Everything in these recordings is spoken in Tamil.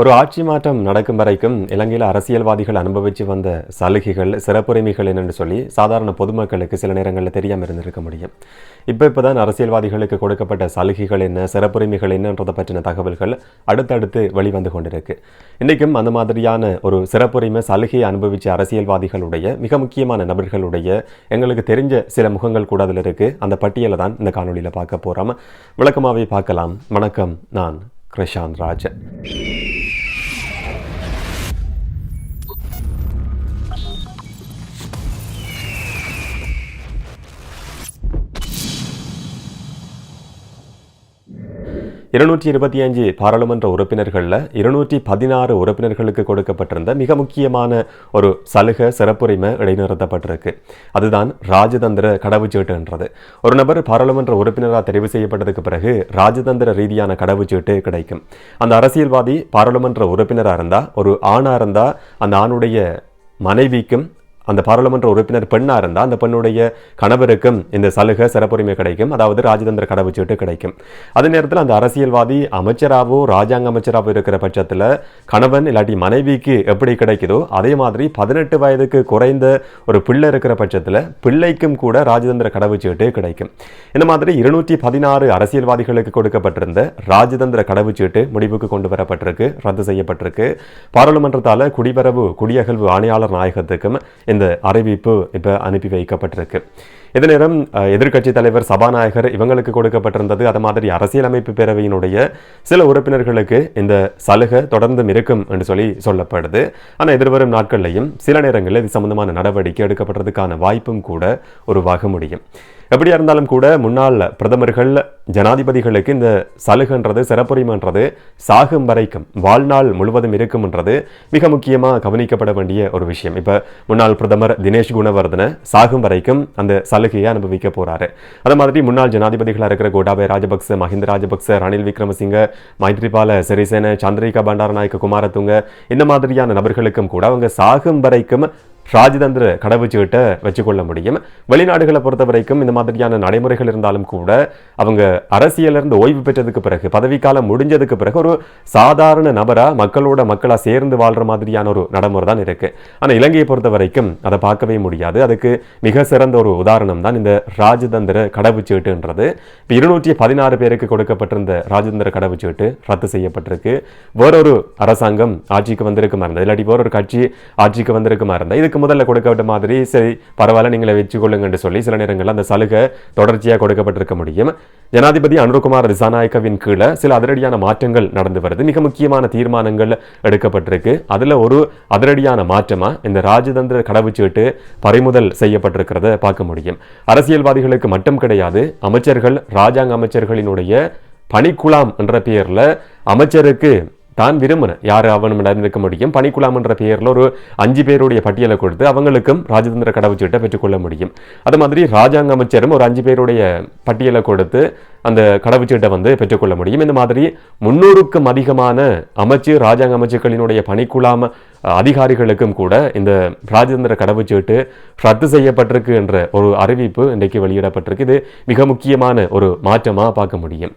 ஒரு ஆட்சி மாற்றம் நடக்கும் வரைக்கும் இலங்கையில் அரசியல்வாதிகள் அனுபவித்து வந்த சலுகைகள் சிறப்புரிமைகள் என்னென்னு சொல்லி சாதாரண பொதுமக்களுக்கு சில நேரங்களில் தெரியாமல் இருந்திருக்க முடியும். இப்போ இப்போ தான் அரசியல்வாதிகளுக்கு கொடுக்கப்பட்ட சலுகைகள் என்ன சிறப்புரிமைகள் என்னன்றதை பற்றின தகவல்கள் அடுத்தடுத்து வெளிவந்து கொண்டிருக்கு. இன்றைக்கும் அந்த மாதிரியான ஒரு சிறப்புரிமை சலுகையை அனுபவித்த அரசியல்வாதிகளுடைய மிக முக்கியமான நபர்களுடைய எங்களுக்கு தெரிஞ்ச சில முகங்கள் கூட அதில் இருக்குது அந்த பட்டியலை தான் இந்த காணொலியில் பார்க்க போகிறோம் விளக்கமாகவே பார்க்கலாம். வணக்கம். நான் கிருஷாந்த் ராஜன். இருநூற்றி இருபத்தி அஞ்சு பாராளுமன்ற உறுப்பினர்களில் இருநூற்றி பதினாறு உறுப்பினர்களுக்கு கொடுக்கப்பட்டிருந்த மிக முக்கியமான ஒரு சலுகை சிறப்புரிமை இடைநிறுத்தப்பட்டிருக்கு. அதுதான் ராஜதந்திர கடவுச்சீட்டுன்றது. ஒரு நபர் பாராளுமன்ற உறுப்பினராக தெரிவு செய்யப்பட்டதுக்கு பிறகு ராஜதந்திர ரீதியான கடவுச்சீட்டு கிடைக்கும். அந்த அரசியல்வாதி பாராளுமன்ற உறுப்பினராக இருந்தால் ஒரு ஆணாக இருந்தால் அந்த ஆணுடைய மனைவிக்கும் அந்த பாராளுமன்ற உறுப்பினர் பெண்ணாக இருந்தால் அந்த பெண்ணுடைய கணவருக்கும் இந்த சலுகை சிறப்புரிமை கிடைக்கும். அதாவது ராஜதந்திர கடவுச்சீட்டு கிடைக்கும். அதே நேரத்தில் அந்த அரசியல்வாதி அமைச்சராகவோ ராஜாங்க அமைச்சராகவோ இருக்கிற பட்சத்தில் கணவன் இல்லாட்டி மனைவிக்கு எப்படி கிடைக்குதோ அதே மாதிரி பதினெட்டு வயதுக்கு குறைந்த ஒரு பிள்ளை இருக்கிற பட்சத்தில் பிள்ளைக்கும் கூட ராஜதந்திர கடவுச்சீட்டு கிடைக்கும். இந்த மாதிரி இருநூற்றி பதினாறு அரசியல்வாதிகளுக்கு கொடுக்கப்பட்டிருந்த ராஜதந்திர கடவுச்சீட்டு முடிவுக்கு கொண்டு வரப்பட்டிருக்கு ரத்து செய்யப்பட்டிருக்கு. பாராளுமன்றத்தால் குடிவரவு குடியகழ்வு ஆணையாளர் நாயகத்துக்கும் இந்த அறிவிப்பு இப்போ அனுப்பி வைக்கப்பட்டிருக்கு. இதே நேரம் எதிர்க்கட்சி தலைவர் சபாநாயகர் இவங்களுக்கு கொடுக்கப்பட்டிருந்தது. அது மாதிரி அரசியலமைப்பு பேரவையினுடைய சில உறுப்பினர்களுக்கு இந்த சலுகை தொடர்ந்தும் இருக்கும் என்று சொல்லி சொல்லப்படுது. ஆனால் எதிர்வரும் நாட்கள்லையும் சில நேரங்களில் இது சம்பந்தமான நடவடிக்கை எடுக்கப்படுறதுக்கான வாய்ப்பும் கூட உருவாக முடியும். எப்படியா இருந்தாலும் கூட முன்னாள் பிரதமர்கள் ஜனாதிபதிகளுக்கு இந்த சலுகைன்றது சிறப்புரிமைன்றது சாகும் வரைக்கும் வாழ்நாள் முழுவதும் இருக்கும்ன்றது மிக முக்கியமாக கவனிக்கப்பட வேண்டிய ஒரு விஷயம். இப்போ முன்னாள் பிரதமர் தினேஷ் குணவர்தன சாகும் வரைக்கும் அந்த சலுகையை அனுபவிக்க போறாரு. அதே மாதிரி முன்னாள் ஜனாதிபதிகளாக இருக்கிற கோட்டாபய ராஜபக்ச மஹிந்த ராஜபக்ச ரணில் விக்ரமசிங்க மைத்ரிபால சிறிசேன சந்திரிகா பண்டாரநாயக்க குமாரதுங்க இந்த மாதிரியான நபர்களுக்கும் கூட அவங்க சாகும் வரைக்கும் ராஜதந்திர கடவுச்சீட்டை வச்சுக்கொள்ள முடியும். வெளிநாடுகளை பொறுத்த வரைக்கும் இந்த மாதிரியான நடைமுறைகள் இருந்தாலும் கூட அவங்க அரசியலிருந்து ஓய்வு பெற்றதுக்கு பிறகு பதவிக்காலம் முடிஞ்சதுக்கு பிறகு ஒரு சாதாரண நபராக மக்களோட மக்களாக சேர்ந்து வாழ்கிற மாதிரியான ஒரு நடைமுறை தான் இருக்குது ஆனால் இலங்கையை பொறுத்த வரைக்கும் அதை பார்க்கவே முடியாது. அதுக்கு மிக சிறந்த ஒரு உதாரணம் தான் இந்த ராஜதந்திர கடவுச்சீட்டுன்றது. இப்போ இருநூற்றி பதினாறு பேருக்கு கொடுக்கப்பட்டிருந்த ராஜதந்திர கடவுச்சீட்டு ரத்து செய்யப்பட்டிருக்கு. வேறொரு அரசாங்கம் ஆட்சிக்கு வந்திருக்குமா இருந்தது? இல்லாட்டி வேறொரு கட்சி ஆட்சிக்கு வந்திருக்குமா இருந்தால் இதுக்கு முதல்ல கொடுக்கப்பட்ட மாதிரி சரி பரவாயில்ல நீங்களே வச்சுக்கொள்ளுங்கன்னு சொல்லி சில நேரங்களில் அந்த சலுகை தொடர்ச்சியாக கொடுக்கப்பட்டிருக்க முடியும். ஜனாதிபதி அனுருகுமார் திசாநாயக்கவின் கீழே சில அதிரடியான மாற்றங்கள் நடந்து வருது. மிக முக்கியமான தீர்மானங்கள் எடுக்கப்பட்டிருக்கு. அதுல ஒரு அதிரடியான மாற்றமா இந்த ராஜதந்திர கடவுச்சீட்டு பறிமுதல் செய்யப்பட்டிருக்கிறத பார்க்க முடியும். அரசியல்வாதிகளுக்கு மட்டும் கிடையாது அமைச்சர்கள் ராஜாங்க அமைச்சர்களினுடைய பணிக்குலாம் என்ற பெயர்ல அமைச்சருக்கு தான் விரும்பின. யார் அவனும் நடந்திருக்க முடியும். பணிக்குழாம் என்ற பெயரில் ஒரு அஞ்சு பேருடைய பட்டியலை கொடுத்து அவங்களுக்கும் ராஜதந்திர கடவுச்சீட்டை பெற்றுக்கொள்ள முடியும். அது மாதிரி ராஜாங்க அமைச்சரும் ஒரு அஞ்சு பேருடைய பட்டியலை கொடுத்து அந்த கடவுச்சீட்டை வந்து பெற்றுக்கொள்ள முடியும். இந்த மாதிரி முன்னூறுக்கும் அதிகமான அமைச்சு ராஜாங்க அமைச்சுக்களினுடைய பணிக்குழாம அதிகாரிகளுக்கும் கூட இந்த ராஜதந்திர கடவுச்சீட்டு ரத்து செய்யப்பட்டிருக்கு என்ற ஒரு அறிவிப்பு இன்றைக்கு வெளியிடப்பட்டிருக்கு. இது மிக முக்கியமான ஒரு மாற்றமாக பார்க்க முடியும்.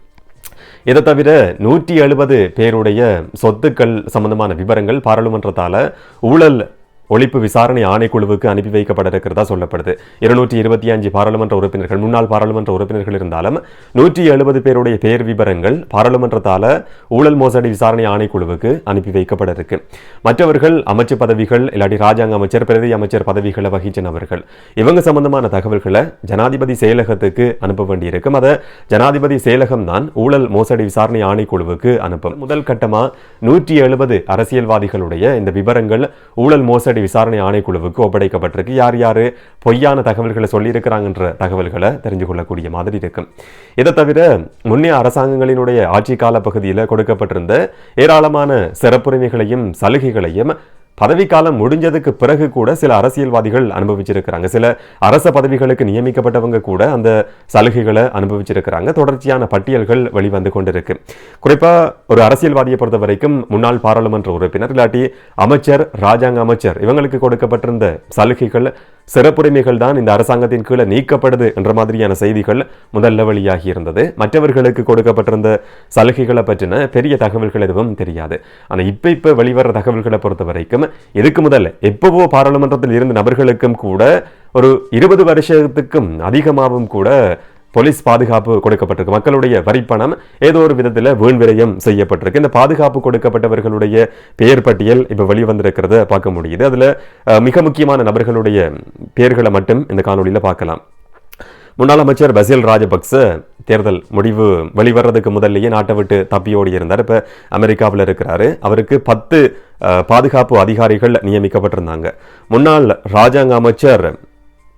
இதை தவிர நூற்றி எழுபது பேருடைய சொத்துக்கள் சம்பந்தமான விவரங்கள் பாராளுமன்றத்தால் ஊழல் ஒழிப்பு விசாரணை ஆணைக்குழுவுக்கு அனுப்பி வைக்கப்பட இருக்கிறதா சொல்லப்படுது. இருநூற்றி இருபத்தி அஞ்சு பாராளுமன்ற உறுப்பினர்கள் முன்னாள் பாராளுமன்ற உறுப்பினர்கள் இருந்தாலும் நூற்றி எழுபது பேருடைய பேர் விவரங்கள் பாராளுமன்றத்தால் ஊழல் மோசடி விசாரணை ஆணைக்குழுவுக்கு அனுப்பி வைக்கப்பட இருக்கு மற்றவர்கள் அமைச்சு பதவிகள் இல்லாட்டி ராஜாங்க அமைச்சர் பிரதி அமைச்சர் பதவிகளை வகிச்சினவர்கள் இவங்க சம்பந்தமான தகவல்களை ஜனாதிபதி செயலகத்துக்கு அனுப்ப வேண்டியிருக்கும். அதை ஜனாதிபதி செயலகம் தான் ஊழல் மோசடி விசாரணை ஆணைக்குழுவுக்கு அனுப்பும். முதல் கட்டமா நூற்றி எழுபது அரசியல்வாதிகளுடைய இந்த விவரங்கள் ஊழல் மோசடி விசாரணை ஆணைக்குழுவுக்கு ஒப்படைக்கப்பட்டிருக்கு. யார் யார் பொய்யான தகவல்களை சொல்லியிருக்கிறாங்கன்ற தகவல்களை தெரிஞ்சு கொள்ளக்கூடிய மாதிரி இருக்கும் இதை தவிர முன்னே அரசாங்கங்களினுடைய ஆட்சி கால பகுதியில் கொடுக்கப்பட்டிருந்த ஏராளமான சிறப்புரிமைகளையும் சலுகைகளையும் பதவிக்காலம் முடிஞ்சதுக்கு பிறகு கூட சில அரசியல்வாதிகள் அனுபவிச்சிருக்கிறாங்க. சில அரச பதவிகளுக்கு நியமிக்கப்பட்டவங்க கூட அந்த சலுகைகளை அனுபவிச்சிருக்கிறாங்க. தொடர்ச்சியான பட்டியல்கள் வெளிவந்து கொண்டிருக்கு. குறிப்பாக ஒரு அரசியல்வாதியை பொறுத்த வரைக்கும் முன்னாள் பாராளுமன்ற உறுப்பினர் இல்லாட்டி அமைச்சர் ராஜாங்க அமைச்சர் இவங்களுக்கு கொடுக்கப்பட்டிருந்த சலுகைகள் சிறப்புரிமைகள் தான் இந்த அரசாங்கத்தின் கீழே நீக்கப்படுது என்ற மாதிரியான செய்திகள் முதல்ல வெளியாகி இருந்தது. மற்றவர்களுக்கு கொடுக்கப்பட்டிருந்த சலுகைகளை பற்றின பெரிய தகவல்கள் எதுவும் தெரியாது. ஆனால் இப்ப இப்ப வெளிவர தகவல்களை பொறுத்த வரைக்கும் இதுக்கு முதல்ல எப்பவோ பாராளுமன்றத்தில் இருந்த நபர்களுக்கும் கூட ஒரு இருபது வருஷத்துக்கும் அதிகமாகவும் கூட போலீஸ் பாதுகாப்பு கொடுக்கப்பட்டிருக்கு. மக்களுடைய வரிப்பணம் ஏதோ ஒரு விதத்தில் வீண் விரயம் செய்யப்பட்டிருக்கு. இந்த பாதுகாப்பு கொடுக்கப்பட்டவர்களுடைய பெயர் பட்டியல் இப்போ வெளிவந்திருக்கிறத பார்க்க முடியுது. அதில் மிக முக்கியமான நபர்களுடைய பெயர்களை மட்டும் இந்த காணொலியில் பார்க்கலாம். முன்னாள் அமைச்சர் பசில் ராஜபக்ச தேர்தல் முடிவு வெளிவர்றதுக்கு முதல்லையே நாட்டை விட்டு தப்பியோடி இருந்தார். இப்போ அமெரிக்காவில் இருக்கிறாரு. அவருக்கு பத்து பாதுகாப்பு அதிகாரிகள் நியமிக்கப்பட்டிருந்தாங்க. முன்னாள் ராஜாங்க அமைச்சர்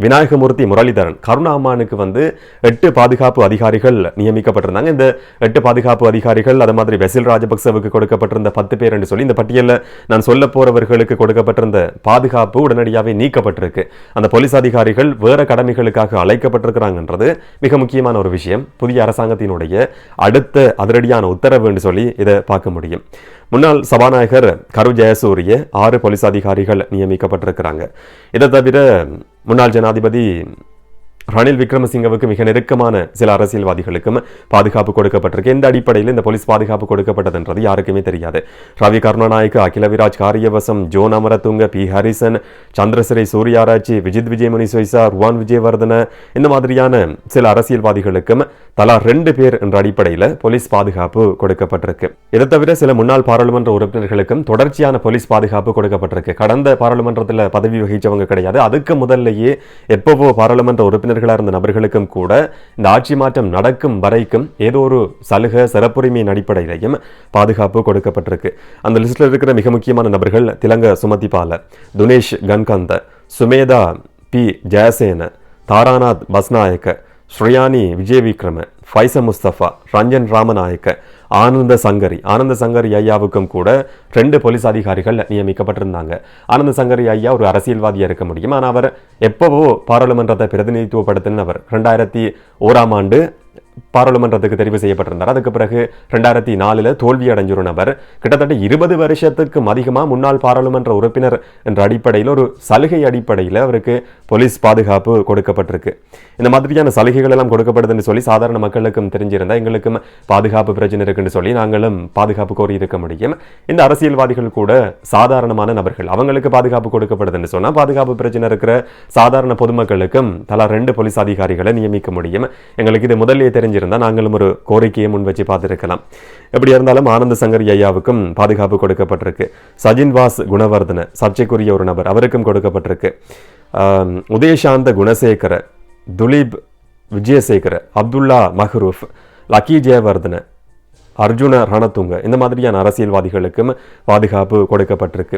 விநாயகமூர்த்தி முரளிதரன். கருணாமானுக்கு வந்து எட்டு பாதுகாப்பு அதிகாரிகள் நியமிக்கப்பட்டிருந்தாங்க. இந்த எட்டு பாதுகாப்பு அதிகாரிகள் அது மாதிரி வெசில் ராஜபக்சவுக்கு கொடுக்கப்பட்டிருந்த பத்து பேர் என்று சொல்லி இந்த பட்டியலில் நான் சொல்ல போறவர்களுக்கு கொடுக்கப்பட்டிருந்த பாதுகாப்பு உடனடியாகவே நீக்கப்பட்டிருக்கு. அந்த போலீஸ் அதிகாரிகள் வேற கடமைகளுக்காக அழைக்கப்பட்டிருக்கிறாங்கன்றது மிக முக்கியமான ஒரு விஷயம். புதிய அரசாங்கத்தினுடைய அடுத்த அதிரடியான உத்தரவு என்று சொல்லி இதை பார்க்க முடியும். முன்னாள் சபாநாயகர் கரு ஜெயசூரிய ஆறு போலீஸ் அதிகாரிகள் நியமிக்கப்பட்டிருக்கிறாங்க. இதை தவிர முன்னாள் ஜனாதிபதி ரணில் விக்ரமசிங்கவுக்கு மிக நெருக்கமான சில அரசியல்வாதிகளுக்கும் பாதுகாப்பு கொடுக்கப்பட்டிருக்கு. எந்த அடிப்படையில் இந்த போலீஸ் பாதுகாப்பு கொடுக்கப்பட்டதுன்றது யாருக்குமே தெரியாது. Ravi Karunanayake Akila Viraj Kariyawasam zone Amaratunga P. Harrison Chandrasiri சூர்யாராஜி விஜித் விஜயமணி சொய்சா ருவான் விஜயவர்தன இந்த மாதிரியான சில அரசியல்வாதிகளுக்கும் தலா ரெண்டு பேர் என்ற அடிப்படையில் போலீஸ் பாதுகாப்பு கொடுக்கப்பட்டிருக்கு. இதை தவிர சில முன்னாள் பாராளுமன்ற உறுப்பினர்களுக்கும் தொடர்ச்சியான போலீஸ் பாதுகாப்பு கொடுக்கப்பட்டிருக்கு. கடந்த பாராளுமன்றத்தில் பதவி வகிச்சவங்க கிடையாது. அதுக்கு முதல்லயே எப்பவோ பாராளுமன்ற உறுப்பினர் உறுப்பினர்களாக இருந்த நபர்களுக்கும் கூட இந்த ஆட்சி மாற்றம் நடக்கும் வரைக்கும் ஏதோ ஒரு சலுகை சிறப்புரிமையின் அடிப்படையிலையும் பாதுகாப்பு கொடுக்கப்பட்டிருக்கு. அந்த லிஸ்ட்ல இருக்கிற மிக முக்கியமான நபர்கள் திலங்க சுமதிபால துனேஷ் கன்கந்த சுமேதா பி. ஜெயசேன தாராநாத் பஸ்நாயக்க ஸ்ரீயானி விஜய் விக்ரம ஃபைச முஸ்தபா ரஞ்சன் ராமநாயக்க ஆனந்த சங்கரி. ஆனந்த சங்கரி ஐயாவுக்கும் கூட ரெண்டு போலீஸ் அதிகாரிகள் நியமிக்கப்பட்டிருந்தாங்க. ஆனந்த சங்கரி ஐயா ஒரு அரசியல்வாதியாக இருக்க முடியும். ஆனால் அவர் எப்போவோ பாராளுமன்றத்தை பிரதிநிதித்துவப்படுத்தினவர். ரெண்டாயிரத்தி ஓராம் ஆண்டு பாராளுமன்றத்துக்கு தெரிவு செய்யப்பட்டிருந்தார். அதுக்கு பிறகு ரெண்டாயிரத்தி நாலுல தோல்வி அடைஞ்ச நபர். கிட்டத்தட்ட இருபது வருஷத்துக்கும் அதிகமா முன்னாள் பாராளுமன்ற உறுப்பினர் என்ற அடிப்படையில் ஒரு சலுகை அடிப்படையில் அவருக்கு போலீஸ் பாதுகாப்பு கொடுக்கப்பட்டிருக்கு. இந்த மாதிரியான சலுகைகள் எல்லாம் கொடுக்கப்படுதுன்னு சொல்லி சாதாரண மக்களுக்கும் தெரிஞ்சிருந்தா எங்களுக்கும் பாதுகாப்பு பிரச்சனை இருக்குன்னு சொல்லி நாங்களும் பாதுகாப்பு கோரி இருக்க முடியும். இந்த அரசியல்வாதிகள் கூட சாதாரணமான நபர்கள். அவங்களுக்கு பாதுகாப்பு கொடுக்கப்படுதுன்னு சொன்னால் பாதுகாப்பு பிரச்சனை இருக்கிற சாதாரண பொதுமக்களுக்கும் தலா ரெண்டு போலீஸ் அதிகாரிகளை நியமிக்க முடியும். எங்களுக்கு இது முதலே தெரிஞ்சிருந்தால் நாங்களும் ஒரு கோரிக்கையை முன் வச்சு பார்த்துருக்கலாம். எப்படி இருந்தாலும் ஆனந்த சங்கர் ஐயாவுக்கும் பாதுகாப்பு கொடுக்கப்பட்டிருக்கு. சஜின் வாஸ் குணவர்தன சர்ச்சைக்குரிய ஒரு நபர் அவருக்கும் கொடுக்கப்பட்டிருக்கு. உதயசாந்த குணசேகர துலீப் விஜயசேகர அப்துல்லா மஹ்ரூஃப் லக்கி ஜெயவர்தன அர்ஜுன ரணத்துங்க இந்த மாதிரியான அரசியல்வாதிகளுக்கும் பாதுகாப்பு கொடுக்கப்பட்டிருக்கு.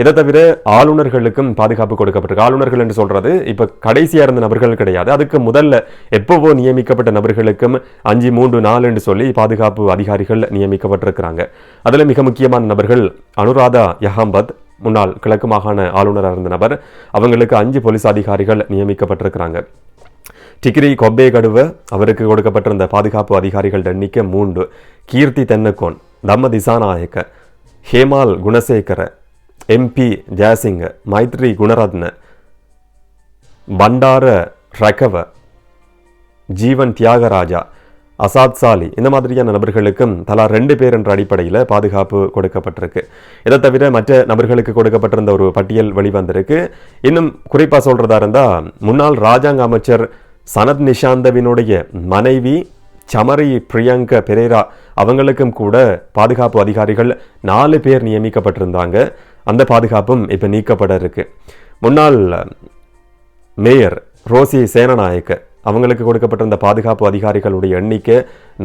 இதை தவிர ஆளுநர்களுக்கும் பாதுகாப்பு கொடுக்கப்பட்டிருக்கு. ஆளுநர்கள் என்று சொல்கிறது இப்போ கடைசியாக இருந்த நபர்கள் கிடையாது. அதுக்கு முதல்ல எப்போவோ நியமிக்கப்பட்ட நபர்களுக்கும் அஞ்சு மூன்று நாலு என்று சொல்லி பாதுகாப்பு அதிகாரிகள் நியமிக்கப்பட்டிருக்கிறாங்க. அதில் மிக முக்கியமான நபர்கள் அனுராதா யஹாம்பத் முன்னாள் கிழக்கு மாகாண ஆளுநராக இருந்த நபர். அவங்களுக்கு அஞ்சு போலீஸ் அதிகாரிகள் நியமிக்கப்பட்டிருக்கிறாங்க. டிகிரி கொப்பே கடுவ அவருக்கு கொடுக்கப்பட்டிருந்த பாதுகாப்பு அதிகாரிகள் எண்ணிக்கை மூன்று. கீர்த்தி தென்னக்கோன் தம்ம திசாநாயக்க ஹேமால் குணசேகர எம்பி ஜெயசிங்க மைத்ரி குணரத்ன பண்டார ரகவ ஜீவன் தியாகராஜா அசாத் சாலி. இந்த மாதிரியான நபர்களுக்கும் தலா ரெண்டு பேர் என்ற அடிப்படையில் பாதுகாப்பு கொடுக்கப்பட்டிருக்கு. இதை தவிர மற்ற நபர்களுக்கு கொடுக்கப்பட்டிருந்த ஒரு பட்டியல் வெளிவந்திருக்கு. இன்னும் குறிப்பாக சொல்கிறதா இருந்தால் முன்னாள் ராஜாங்க அமைச்சர் சனத் நிஷாந்தவினுடைய மனைவி சமரி பிரியங்கா பெரேரா அவங்களுக்கும் கூட பாதுகாப்பு அதிகாரிகள் நாலு பேர் நியமிக்கப்பட்டிருந்தாங்க. அந்த பாதுகாப்பும் இப்போ நீக்கப்பட இருக்கு. முன்னாள் மேயர் ரோசி சேனநாயக்க அவங்களுக்கு கொடுக்கப்பட்டிருந்த பாதுகாப்பு அதிகாரிகளுடைய எண்ணிக்கை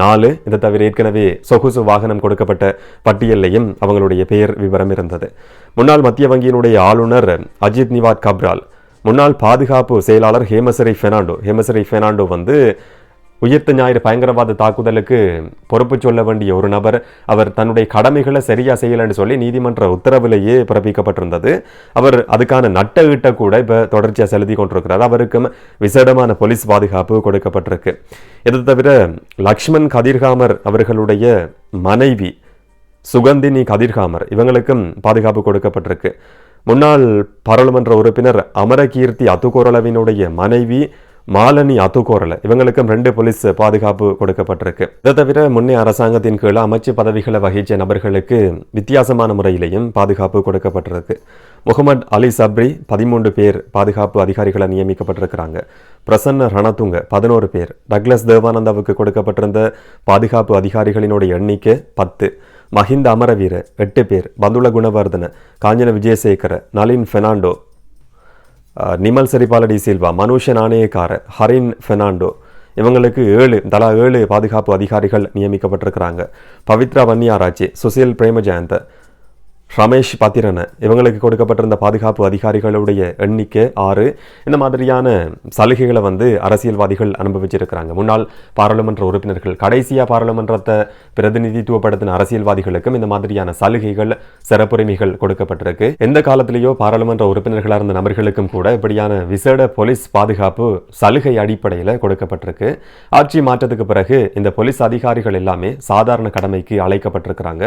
நாலு. இதை தவிர ஏற்கனவே சொகுசு வாகனம் கொடுக்கப்பட்ட பட்டியல்லையும் அவங்களுடைய பெயர் விவரம் இருந்தது. முன்னாள் மத்திய வங்கியினுடைய ஆளுநர் அஜித் நிவாத் கப்ரால் முன்னாள் பாதுகாப்பு செயலாளர் ஹேமசரி ஃபெர்னாண்டோ ஹேமசரி ஃபெர்னாண்டோ வந்து உயிர்த்த ஞாயிறு பயங்கரவாத தாக்குதலுக்கு பொறுப்பு சொல்ல வேண்டிய ஒரு நபர். அவர் தன்னுடைய கடமைகளை சரியாக செய்யலைன்னு சொல்லி நீதிமன்ற உத்தரவிலேயே பிறப்பிக்கப்பட்டிருந்தது. அவர் அதுக்கான நட்ட ஈட்ட கூட இப்போ தொடர்ச்சியாக செலுத்தி கொண்டிருக்கிறார். அவருக்கும் விசேடமான போலீஸ் பாதுகாப்பு கொடுக்கப்பட்டிருக்கு. இது தவிர லக்ஷ்மண் கதிர்காமர் அவர்களுடைய மனைவி சுகந்தினி கதிர்காமர். இவங்களுக்கும் பாதுகாப்பு கொடுக்கப்பட்டிருக்கு. முன்னாள் பாராளுமன்ற உறுப்பினர் அமரகீர்த்தி அத்துக்கோரளவினுடைய மனைவி மாலனி அத்துக்கோரல இவங்களுக்கும் ரெண்டு போலீஸ் பாதுகாப்பு கொடுக்கப்பட்டிருக்கு. இதை தவிர முன்னே அரசாங்கத்தின் கீழ் அமைச்சு பதவிகளை வகிச்ச நபர்களுக்கு வித்தியாசமான முறையிலையும் பாதுகாப்பு கொடுக்கப்பட்டிருக்கு. முகமது அலி சப்ரி பதிமூன்று பேர் பாதுகாப்பு அதிகாரிகளை நியமிக்கப்பட்டிருக்கிறாங்க. பிரசன்ன ரணதுங்க பதினோரு பேர். டக்ளஸ் தேவானந்தாவுக்கு கொடுக்கப்பட்டிருந்த பாதுகாப்பு அதிகாரிகளினுடைய எண்ணிக்கை பத்து. மஹிந்த அமரவீர எட்டு பேர். பந்துல குணவர்தன காஞ்சன விஜயசேகர நளின் ஃபெர்னாண்டோ நிமல் சரிபாலடி சில்வா மனுஷ நாணயக்கார ஹரின் ஃபெர்னாண்டோ இவங்களுக்கு ஏழு தலா ஏழு பாதுகாப்பு அதிகாரிகள் நியமிக்கப்பட்டிருக்கிறாங்க. பவித்ரா வன்னியாராச்சி சுசில் பிரேமஜயந்த ரமேஷ் பத்திரன. இவங்களுக்கு கொடுக்கப்பட்டிருந்த பாதுகாப்பு அதிகாரிகளுடைய எண்ணிக்கை ஆறு. இந்த மாதிரியான சலுகைகளை வந்து அரசியல்வாதிகள் அனுபவிச்சிருக்கிறாங்க. முன்னாள் பாராளுமன்ற உறுப்பினர்கள் கடைசியாக பாராளுமன்றத்தை பிரதிநிதித்துவப்படுத்தின அரசியல்வாதிகளுக்கும் இந்த மாதிரியான சலுகைகள் சிறப்புரிமைகள் கொடுக்கப்பட்டிருக்கு. எந்த காலத்திலேயோ பாராளுமன்ற உறுப்பினர்களாக இருந்த நபர்களுக்கும் கூட இப்படியான விசேட போலீஸ் பாதுகாப்பு சலுகை அடிப்படையில் கொடுக்கப்பட்டிருக்கு. ஆட்சி மாற்றத்துக்கு பிறகு இந்த போலீஸ் அதிகாரிகள் எல்லாமே சாதாரண கடமைக்கு அழைக்கப்பட்டிருக்கிறாங்க.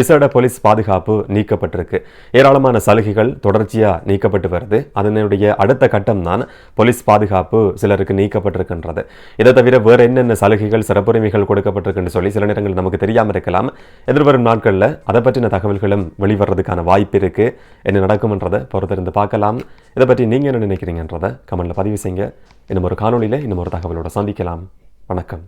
விசேட போலீஸ் பாதுகாப்பு நீக்கப்பட்டிருக்கு. ஏராளமான சலுகைகள் தொடர்ச்சியாக நீக்கப்பட்டு வருது. அதனுடைய அடுத்த கட்டம் தான் போலீஸ் பாதுகாப்பு சிலருக்கு நீக்கப்பட்டிருக்கின்றது. இதை தவிர வேறு என்னென்ன சலுகைகள் சிறப்புரிமைகள் கொடுக்கப்பட்டிருக்குன்னு சொல்லி சில நேரங்கள் நமக்கு தெரியாமல் இருக்கலாம். எதிர்வரும் நாட்களில் அதை பற்றின தகவல்களும் வெளிவரதுக்கான வாய்ப்பு இருக்கு. என்ன நடக்கும்ன்றதை பொறுத்திருந்து பார்க்கலாம். இதை பற்றி நீங்கள் என்ன நினைக்கிறீங்கன்றதை கமெண்ட்ல பதிவு செய்யுங்க. இன்னும் ஒரு காணொலியில் இன்னும் ஒரு தகவலோட சந்திக்கலாம். வணக்கம்.